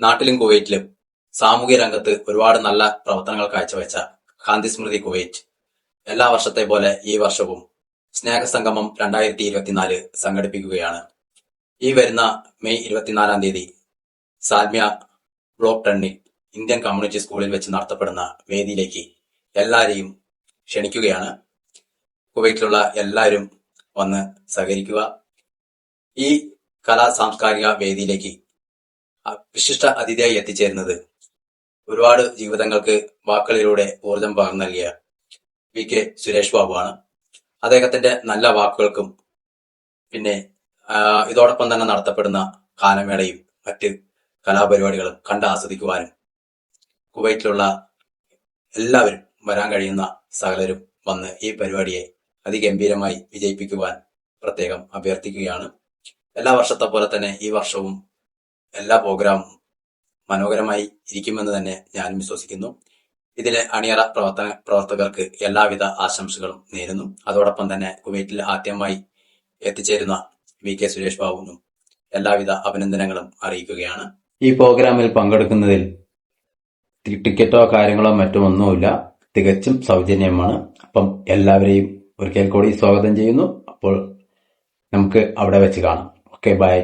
നാട്ടിലും കുവൈറ്റിലും സാമൂഹ്യ രംഗത്ത് ഒരുപാട് നല്ല പ്രവർത്തനങ്ങൾ കാഴ്ചവെച്ച ഗാന്ധി സ്മൃതി കുവൈറ്റ്. എല്ലാ വർഷത്തെ പോലെ ഈ വർഷവും സ്നേഹസംഗമം രണ്ടായിരത്തി ഇരുപത്തിനാല് സംഘടിപ്പിക്കുകയാണ്. ഈ വരുന്ന മെയ് ഇരുപത്തിനാലാം തീയതി സാൽമ്യ ബ്ലോക്ക് ടണ്ണിൽ ഇന്ത്യൻ കമ്മ്യൂണിറ്റി സ്കൂളിൽ വെച്ച് നടത്തപ്പെടുന്ന വേദിയിലേക്ക് എല്ലാവരെയും ക്ഷണിക്കുകയാണ്. കുവൈറ്റിലുള്ള എല്ലാവരും വന്ന് സഹകരിക്കുക. ഈ കലാ സാംസ്കാരിക വേദിയിലേക്ക് വിശിഷ്ട അതിഥിയായി എത്തിച്ചേരുന്നത്. ഒരുപാട് ജീവിതങ്ങൾക്ക് വാക്കുകളിലൂടെ ഊർജം പകർന്നു നൽകിയ വി കെ സുരേഷ് ബാബുവാണ്. അദ്ദേഹത്തിന്റെ നല്ല വാക്കുകൾക്കും പിന്നെ ഇതോടൊപ്പം തന്നെ നടത്തപ്പെടുന്ന ഗാനമേളയും മറ്റ് കലാപരിപാടികളും കണ്ട് ആസ്വദിക്കുവാനും കുവൈറ്റിലുള്ള എല്ലാവരും വരാൻ കഴിയുന്ന സകലരും വന്ന് ഈ പരിപാടിയെ അതിഗംഭീരമായി വിജയിപ്പിക്കുവാൻ പ്രത്യേകം അഭ്യർത്ഥിക്കുകയാണ്. എല്ലാ വർഷത്തെ പോലെ തന്നെ ഈ വർഷവും എല്ലാ പ്രോഗ്രാമും മനോഹരമായി ഇരിക്കുമെന്ന് തന്നെ ഞാൻ വിശ്വസിക്കുന്നു. ഇതിലെ അണിയറ പ്രവർത്തന പ്രവർത്തകർക്ക് എല്ലാവിധ ആശംസകളും നേരുന്നു. അതോടൊപ്പം തന്നെ കുവൈറ്റിൽ ആദ്യമായി എത്തിച്ചേരുന്ന വി കെ സുരേഷ് ബാബുവിനും എല്ലാവിധ അഭിനന്ദനങ്ങളും അറിയിക്കുകയാണ്. ഈ പ്രോഗ്രാമിൽ പങ്കെടുക്കുന്നതിൽ ടിക്കറ്റോ കാര്യങ്ങളോ മറ്റോ ഒന്നുമില്ല തികച്ചും സൗജന്യമാണ്. അപ്പം എല്ലാവരെയും ഒരിക്കൽ കൂടി സ്വാഗതം ചെയ്യുന്നു. അപ്പോൾ നമുക്ക് അവിടെ വെച്ച് കാണാം. Okay bye.